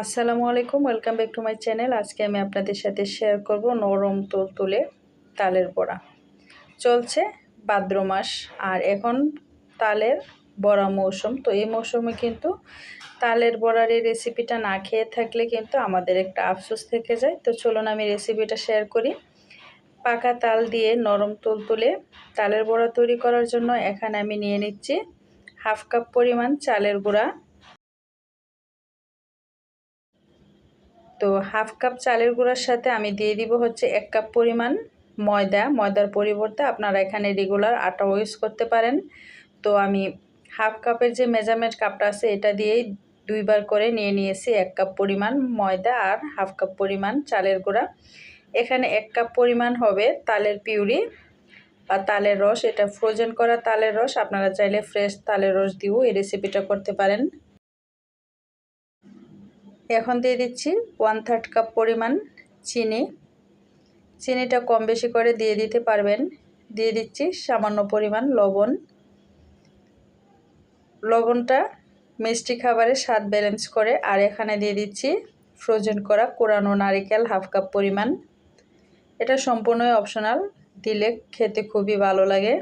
আসসালামু আলাইকুম, welcome back to my channel. আজকে আমি আপনাদের সাথে শেয়ার করব নরম তোল তুলে তালের বড়া। চলছে ভাদ্র মাস আর এখন তালের বড়া মৌসুম। তো এই মৌসুমে কিন্তু তালের বড়ার এই রেসিপিটা না খেয়ে থাকলে কিন্তু আমাদের একটা আফসোস থেকে যায়। তো চলুন আমি রেসিপিটা শেয়ার করি। পাকা তাল দিয়ে নরম তুল তুলে তালের বড়া তৈরি করার জন্য এখানে আমি নিয়ে নিচ্ছি হাফ কাপ পরিমাণ চালের গুঁড়া তো হাফ কাপ চালের গুঁড়ার সাথে আমি দিয়ে দিব হচ্ছে এক কাপ পরিমাণ ময়দা। ময়দার পরিবর্তে আপনারা এখানে রেগুলার আটা ইউজ করতে পারেন। তো আমি হাফ কাপের যে মেজারমেন্ট কাপটা আছে, এটা দিয়েই দুইবার করে নিয়ে নিয়েছি এক কাপ পরিমাণ ময়দা আর হাফ কাপ পরিমাণ চালের গুঁড়া। এখানে এক কাপ পরিমাণ হবে তালের পিউরি বা তালের রস। এটা ফ্রোজেন করা তালের রস। আপনারা চাইলে ফ্রেশ তালের রস দিয়েও এই রেসিপিটা করতে পারেন। এখন দিয়ে দিচ্ছি ওয়ান থার্ড কাপ পরিমাণ চিনি। চিনিটা কম বেশি করে দিয়ে দিতে পারবেন। দিয়ে দিচ্ছি সামান্য পরিমাণ লবণ। লবণটা মিষ্টি খাবারের স্বাদ ব্যালেন্স করে, আর এখানে দিয়ে দিচ্ছি ফ্রোজেন করা কোরানো নারিকেল হাফ কাপ পরিমাণ। এটা সম্পূর্ণই অপশনাল দিলে খেতে খুবই ভালো লাগে।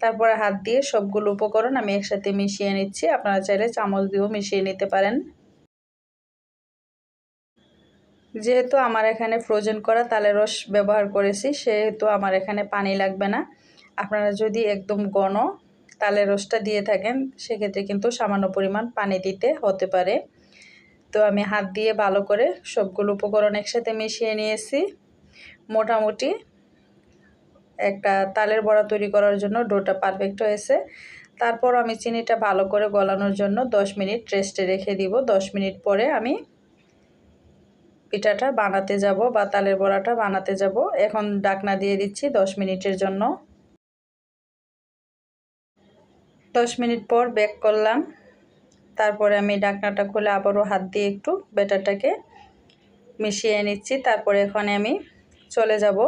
তারপরে হাত দিয়ে সবগুলো উপকরণ আমি একসাথে মিশিয়ে নিচ্ছি। আপনারা চাইলে চামচ দিয়েও মিশিয়ে নিতে পারেন। যেহেতু আমার এখানে ফ্রোজেন করা তালের রস ব্যবহার করেছি, সেহেতু আমার এখানে পানি লাগবে না। আপনারা যদি একদম ঘন তালের রসটা দিয়ে থাকেন, সেক্ষেত্রে কিন্তু সামান্য পরিমাণ পানি দিতে হতে পারে। তো আমি হাত দিয়ে ভালো করে সবগুলো উপকরণ একসাথে মিশিয়ে নিয়েছি। মোটামুটি একটা তালের বড়া তৈরি করার জন্য ডোটা পারফেক্ট হয়েছে। তারপর আমি চিনিটা ভালো করে গলানোর জন্য 10 মিনিট রেস্টে রেখে দিব। 10 মিনিট পরে আমি পিঠাটা বানাতে যাব বা তালের বড়াটা বানাতে যাব। এখন ডাকনা দিয়ে দিচ্ছি দশ মিনিটের জন্য। দশ মিনিট পর বেক করলাম। তারপরে আমি ডাকনাটা খুলে আবারও হাত দিয়ে একটু ব্যাটারটাকে মিশিয়ে নিচ্ছি। তারপরে এখানে আমি চলে যাব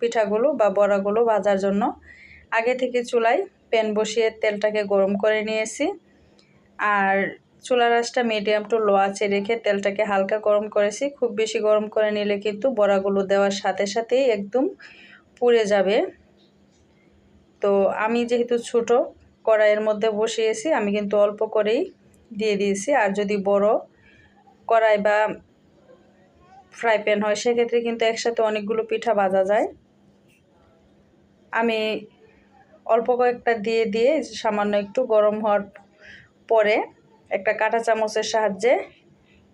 পিঠাগুলো বা বড়াগুলো ভাজার জন্য। আগে থেকে চুলায় প্যান বসিয়ে তেলটাকে গরম করে নিয়েছি। আর চুলার আঁচটা মিডিয়াম টু লো আছে রেখে তেলটাকে হালকা গরম করেছি। খুব বেশি গরম করে নিলে কিন্তু বড়াগুলো দেওয়ার সাথে সাথেই একদম পুড়ে যাবে। তো আমি যেহেতু ছোট, কড়াইয়ের মধ্যে বসিয়েছি, আমি কিন্তু অল্প করেই দিয়ে দিয়েছি। আর যদি বড় কড়াই বা ফ্রাই প্যান হয়, সেক্ষেত্রে কিন্তু একসাথে অনেকগুলো পিঠা ভাজা যায়। আমি অল্প কয়েকটা দিয়ে দিয়ে সামান্য একটু গরম হওয়ার পরে একটা কাঁটা চামচের সাহায্যে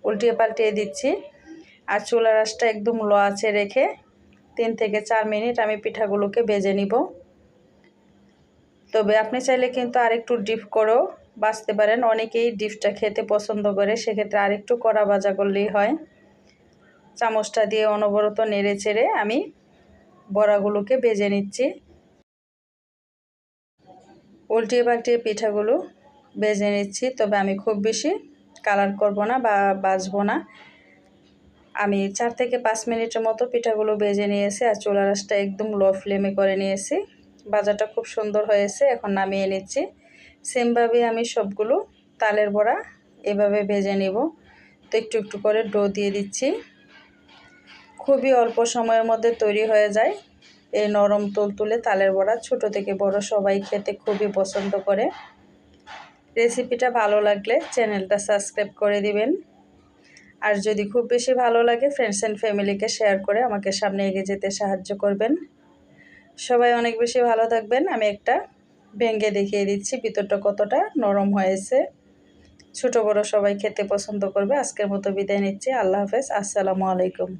উল্টিয়ে পাল্টিয়ে দিচ্ছি। আর চুলা আঁচটা একদম লো আছে রেখে তিন থেকে চার মিনিট আমি পিঠাগুলোকে বেজে নিব। তবে আপনি চাইলে কিন্তু আরেকটু ডিপ করেও বাঁচতে পারেন। অনেকেই ডিপটা খেতে পছন্দ করে, সেক্ষেত্রে আরেকটু কড়া ভাজা করলেই হয়। চামচটা দিয়ে অনবরত নেড়ে চেড়ে আমি বড়াগুলোকে বেজে নিচ্ছি। উল্টিয়ে পাল্টিয়ে পিঠাগুলো বেজে নিচ্ছি, তবে আমি খুব বেশি কালার করব না বা বাজবো না। আমি চার থেকে পাঁচ মিনিটের মতো পিঠাগুলো বেজে নিয়েছি আর চুলা রাসটা একদম লো ফ্লেমে করে নিয়েছি। বাজারটা খুব সুন্দর হয়েছে, এখন নামিয়ে নিচ্ছি। সেমভাবে আমি সবগুলো তালের বড়া এভাবে ভেজে নিব। তো একটু একটু করে ডো দিয়ে দিচ্ছি। খুবই অল্প সময়ের মধ্যে তৈরি হয়ে যায় এই নরম তুলতুলে তালের বড়া। ছোট থেকে বড় সবাই খেতে খুবই পছন্দ করে। রেসিপিটা ভালো লাগলে চ্যানেলটা সাবস্ক্রাইব করে দিবেন। আর যদি খুব বেশি ভালো লাগে ফ্রেন্ডস অ্যান্ড ফ্যামিলিকে শেয়ার করে আমাকে সামনে এগিয়ে যেতে সাহায্য করবেন। সবাই অনেক বেশি ভালো থাকবেন। আমি একটা ভেঙে দেখিয়ে দিচ্ছি, ভিতরটা কতটা নরম হয়েছে। ছোট বড় সবাই খেতে পছন্দ করবে। আজকের মতো বিদায় নিচ্ছি। আল্লাহ হাফেজ। আসসালামু আলাইকুম।